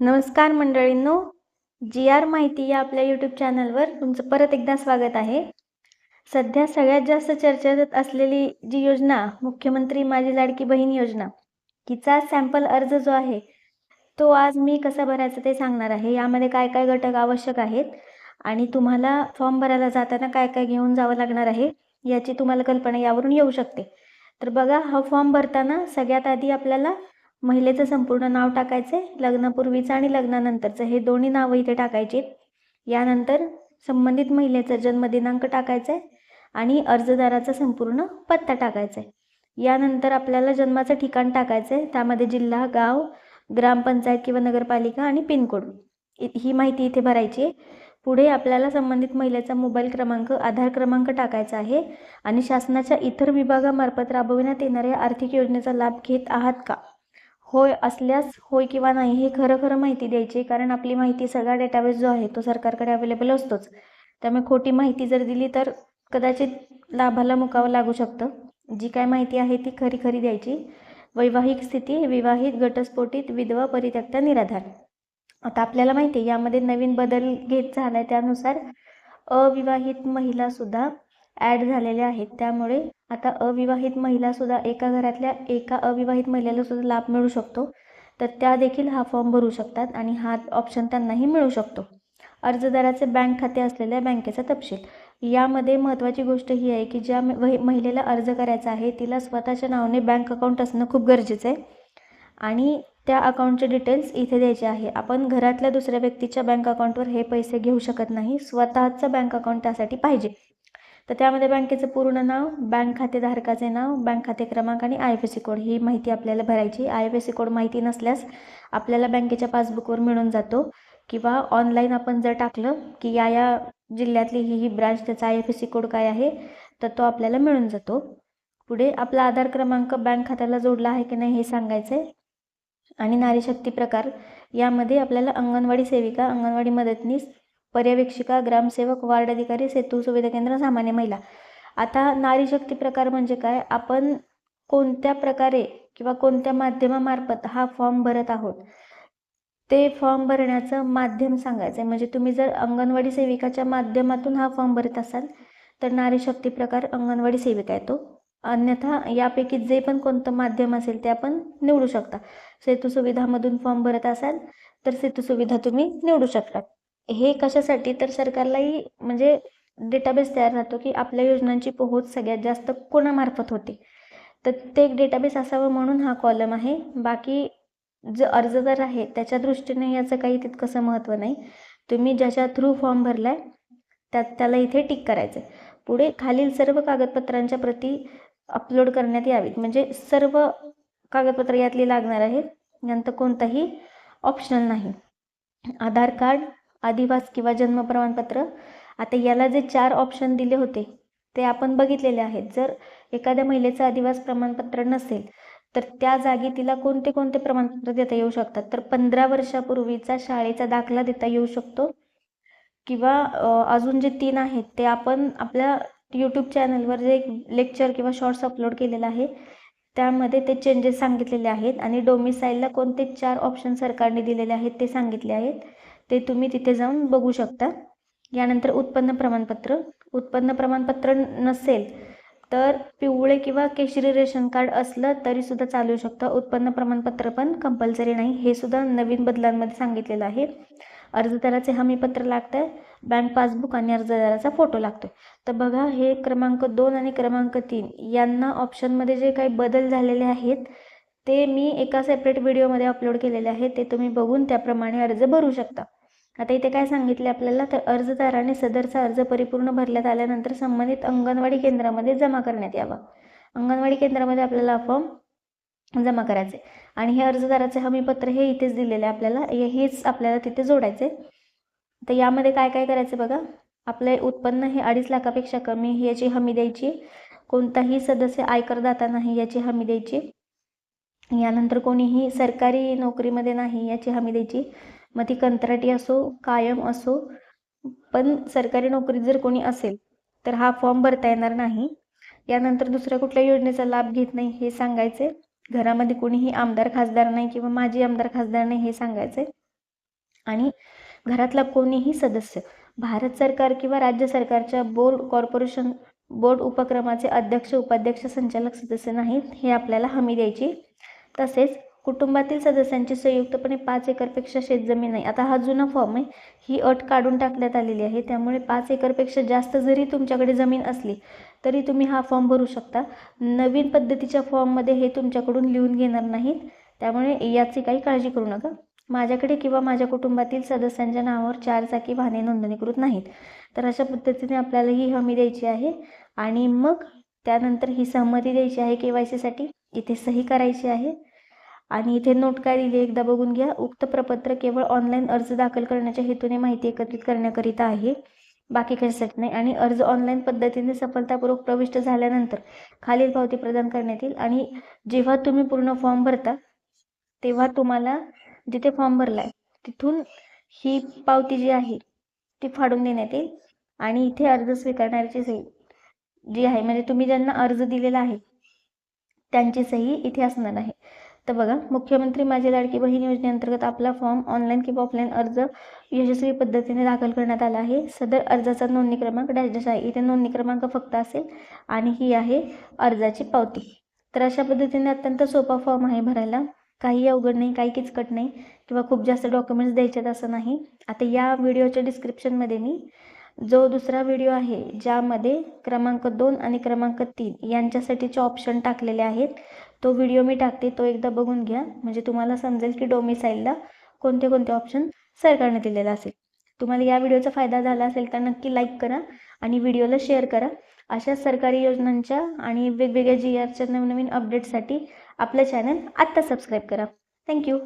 नमस्कार मंडळींनो जी आर माहिती या आपल्या यूट्यूब चॅनलवर तुमचं परत एकदा स्वागत आहे. सध्या सगळ्यात जास्त चर्चेत असलेली जी योजना मुख्यमंत्री माझी लाडकी बहीण योजना तिचा सॅम्पल अर्ज जो आहे तो आज मी कसा भरायचा ते सांगणार आहे. यामध्ये काय काय घटक आवश्यक आहेत आणि तुम्हाला फॉर्म भरायला जाताना काय काय घेऊन जावं लागणार आहे याची तुम्हाला कल्पना यावरून येऊ शकते. तर बघा हा फॉर्म भरताना सगळ्यात आधी आपल्याला महिलेचं संपूर्ण नाव टाकायचे लग्नापूर्वीचं आणि लग्नानंतरचं. हे दोन्ही नावं इथे टाकायचे यानंतर संबंधित महिलेचा जन्मदिनांक टाकायचा आहे आणि अर्जदाराचा संपूर्ण पत्ता टाकायचा आहे यानंतर आपल्याला जन्माचं ठिकाण टाकायचं आहे त्यामध्ये जिल्हा गाव ग्रामपंचायत किंवा नगरपालिका आणि पिनकोड. ही माहिती इथे भरायची आहे. पुढे आपल्याला संबंधित महिलेचा मोबाईल क्रमांक आधार क्रमांक टाकायचा आहे आणि शासनाच्या इतर विभागामार्फत राबविण्यात येणाऱ्या आर्थिक योजनेचा लाभ घेत आहात का? होय असल्यास होय किंवा नाही हे खरं खरं माहिती द्यायची कारण आपली माहिती सगळा डेटाबेस जो आहे तो सरकारकडे अवेलेबल असतोच. त्यामुळे खोटी माहिती जर दिली तर कदाचित लाभाला मुकावं लागू शकतं. जी काय माहिती आहे ती खरी खरी द्यायची. वैवाहिक स्थिती विवाहित घटस्फोटित विधवा परित्यक्ता निराधार. आता आपल्याला माहिती आहे यामध्ये नवीन बदल घेत झाला आहे त्यानुसार अविवाहित महिलासुद्धा ॲड झालेल्या आहेत. त्यामुळे आता अविवाहित महिलासुद्धा एका घरातल्या एका अविवाहित महिलेला सुद्धा लाभ मिळू शकतो. तर त्या देखील हा फॉर्म भरू शकतात आणि हा ऑप्शन त्यांनाही मिळू शकतो. अर्जदाराचे बँक खाते असलेल्या बँकेचा तपशील. यामध्ये महत्त्वाची गोष्ट ही आहे की ज्या महिलेला अर्ज करायचा आहे तिला स्वतःच्या नावाने बँक अकाउंट असणं खूप गरजेचं आहे. आणि त्या अकाउंटचे डिटेल्स इथे द्यायचे आहे. आपण घरातल्या दुसऱ्या व्यक्तीच्या बँक अकाउंटवर हे पैसे घेऊ शकत नाही. स्वतःचं बँक अकाउंट त्यासाठी पाहिजे. तर त्यामध्ये बँकेचं पूर्ण नाव बँक खातेधारकाचे नाव बँक खाते क्रमांक आणि I F S C code ही माहिती आपल्याला भरायची. I F S C code माहिती नसल्यास आपल्याला बँकेच्या पासबुकवर मिळून जातो किंवा ऑनलाईन आपण जर टाकलं की या या जिल्ह्यातली ही ही ब्रांच त्याचा I F S C code काय आहे तर तो आपल्याला मिळून जातो. पुढे आपला आधार क्रमांक बँक खात्याला जोडला आहे की नाही हे सांगायचं आहे आणि नारीशक्ती प्रकार यामध्ये आपल्याला अंगणवाडी सेविका अंगणवाडी मदतनीस पर्यवेक्षिका ग्रामसेवक वार्ड अधिकारी सेतू सुविधा केंद्र सामान्य महिला. आता नारी शक्ती प्रकार म्हणजे काय? आपण कोणत्या प्रकारे किंवा कोणत्या माध्यमामार्फत हा फॉर्म भरत आहोत? ते फॉर्म भरण्याचं माध्यम सांगायचं आहे म्हणजे तुम्ही जर अंगणवाडी सेविकाच्या माध्यमातून हा फॉर्म भरत असाल तर नारी शक्ती प्रकार अंगणवाडी सेविका येतो अन्यथा यापैकी जे पण कोणतं माध्यम असेल ते आपण निवडू शकता. सेतू सुविधामधून फॉर्म भरत असाल तर सेतू सुविधा तुम्ही निवडू शकता. हे कशासाठी? तर सरकारलाही म्हणजे डेटाबेस तयार राहतो की आपल्या योजनांची पोहोच सगळ्यात जास्त कोणामार्फत होते. तर ते एक डेटाबेस असावं म्हणून हा कॉलम आहे. बाकी जो अर्जदार आहे त्याच्या दृष्टीने याचं काही तितकंसं महत्त्व नाही. तुम्ही ज्याच्या थ्रू फॉर्म भरला आहे त्यात त्याला इथे टिक करायचं आहे पुढे खालील सर्व कागदपत्रांच्या प्रती अपलोड करण्यात यावीत. म्हणजे सर्व कागदपत्र यातली लागणार आहेत. यानंतर कोणताही ऑप्शनल नाही. आधार कार्ड अधिवास किंवा जन्म प्रमाणपत्र आता याला जे चार ऑप्शन दिले होते ते आपण बघितलेले आहेत. जर एखाद्या महिलेचं अधिवास प्रमाणपत्र नसेल तर त्या जागी तिला कोणते कोणते प्रमाणपत्र देता येऊ शकतात? तर पंधरा वर्षापूर्वीचा शाळेचा दाखला देता येऊ शकतो. किंवा अजून जे तीन आहेत ते आपण आपल्या यूट्यूब चॅनलवर जे एक लेक्चर किंवा शॉर्ट्स अपलोड केलेलं आहे त्यामध्ये ते चेंजेस सांगितलेले आहेत. आणि डोमिसाईलला कोणते चार ऑप्शन सरकारने दिलेले आहेत ते सांगितले आहेत. ते तुम्ही तिथे जाऊन बघू शकता. यानंतर उत्पन्न प्रमाणपत्र. उत्पन्न प्रमाणपत्र नसेल तर पिवळे किंवा केशरी रेशन कार्ड असलं तरीसुद्धा चालू शकतं. उत्पन्न प्रमाणपत्र पण कंपल्सरी नाही. हे सुद्धा नवीन बदलांमध्ये सांगितलेलं आहे. अर्जदाराचे हमीपत्र लागतं आहे बँक पासबुक आणि अर्जदाराचा फोटो लागतो तर बघा हे क्रमांक दोन आणि क्रमांक तीन यांना ऑप्शनमध्ये जे काही बदल झालेले आहेत ते मी एका सेपरेट व्हिडिओमध्ये अपलोड केलेले आहे ते तुम्ही बघून त्याप्रमाणे अर्ज भरू शकता. आता इथे काय सांगितले आपल्याला तर अर्जदाराने सदरचा अर्ज परिपूर्ण भरल्यात आल्यानंतर संबंधित अंगणवाडी केंद्रामध्ये जमा करण्यात यावा. अंगणवाडी केंद्रामध्ये आपल्याला फॉर्म जमा करायचे. आणि हे अर्जदाराचे हमीपत्र हे इथेच दिलेले आपल्याला. हेच आपल्याला तिथे जोडायचे. तर यामध्ये काय काय करायचं बघा. आपले उत्पन्न हे अडीच लाखापेक्षा कमी याची हमी द्यायची. कोणताही सदस्य आयकरदाता नाही याची हमी द्यायची. यानंतर कोणीही सरकारी नोकरीमध्ये नाही याची हमी द्यायची. मग ती कंत्राटी असो कायम असो पण सरकारी नोकरीत जर कोणी असेल तर हा फॉर्म भरता येणार नाही. यानंतर दुसऱ्या कुठल्या योजनेचा लाभ घेत नाही हे सांगायचे. घरामध्ये कोणीही आमदार खासदार नाही किंवा माजी आमदार खासदार नाही हे सांगायचे. आणि घरातला कोणीही सदस्य भारत सरकार किंवा राज्य सरकारच्या बोर्ड कॉर्पोरेशन बोर्ड उपक्रमाचे अध्यक्ष उपाध्यक्ष संचालक सदस्य नाहीत हे आपल्याला हमी द्यायची. तसेच कुटुंबातील सदस्यांची संयुक्तपणे पाच एकरपेक्षा शेतजमीन आहे आता हा जुना फॉर्म आहे. ही अट काढून टाकण्यात आलेली आहे. त्यामुळे पाच एकरपेक्षा जास्त जरी तुमच्याकडे जमीन असली तरी तुम्ही हा फॉर्म भरू शकता. नवीन पद्धतीच्या फॉर्ममध्ये हे तुमच्याकडून लिहून घेणार नाहीत. त्यामुळे याची काही काळजी करू नका. माझ्याकडे किंवा माझ्या कुटुंबातील सदस्यांच्या नावावर चारचाकी वाहने नोंदणीकृत नाहीत. तर अशा पद्धतीने आपल्याला ही हमी द्यायची आहे. आणि मग त्यानंतर ही सहमती द्यायची आहे के वाय सीसाठी इथे सही करायची आहे. आणि इथे नोट काय दिली एकदा बघून घ्या. उक्त प्रपत्र केवळ ऑनलाईन अर्ज दाखल करण्याच्या हेतूने माहिती एकत्रित करण्याकरिता आहे. बाकी कशासाठी नाही. आणि अर्ज ऑनलाईन पद्धतीने सफलतापूर्वक प्रविष्ट झाल्यानंतर खालील पावती प्रदान करण्यात येईल. आणि जेव्हा तुम्ही पूर्ण फॉर्म भरता तेव्हा तुम्हाला जिथे फॉर्म भरला आहे तिथून ही पावती जी आहे ती फाडून देण्यात येईल. आणि इथे अर्ज स्वीकारणाऱ्याची सही जी आहे म्हणजे तुम्ही ज्यांना अर्ज दिलेला आहे त्यांची सही इथे असणार आहे. तर बघा मुख्यमंत्री माझी लाडकी बहीण योजनेअंतर्गत आपला फॉर्म ऑनलाईन किंवा ऑफलाईन अर्ज यशस्वी पद्धतीने दाखल करण्यात आला आहे. सदर अर्जाचा नोंदणी क्रमांक डॅश डॅश आहे. इथे नोंदणी क्रमांक फक्त असेल आणि ही आहे अर्जाची पावती. तर अशा पद्धतीने अत्यंत सोपा फॉर्म आहे भरायला. काही अवघड नाही काही किचकट नाही किंवा खूप जास्त डॉक्युमेंट्स द्यायच्यात असं नाही. आता या व्हिडिओच्या डिस्क्रिप्शनमध्ये मी जो दुसरा व्हिडिओ आहे ज्यामध्ये क्रमांक दोन आणि क्रमांक तीन यांच्यासाठीचे ऑप्शन टाकलेले आहेत तो व्हिडिओ मी टाकते तो एकदा बघून घ्या. म्हणजे तुम्हाला समजेल की डोमिसाईलला कोणते कोणते ऑप्शन सरकारने दिलेला असेल. तुम्हाला या व्हिडिओचा फायदा झाला असेल तर नक्की लाईक करा आणि व्हिडिओला शेअर करा. अशा सरकारी योजनांच्या आणि वेगवेगळ्या जी आरच्या नवनवीन अपडेटसाठी आपलं चॅनल आत्ता सबस्क्राईब करा. थँक्यू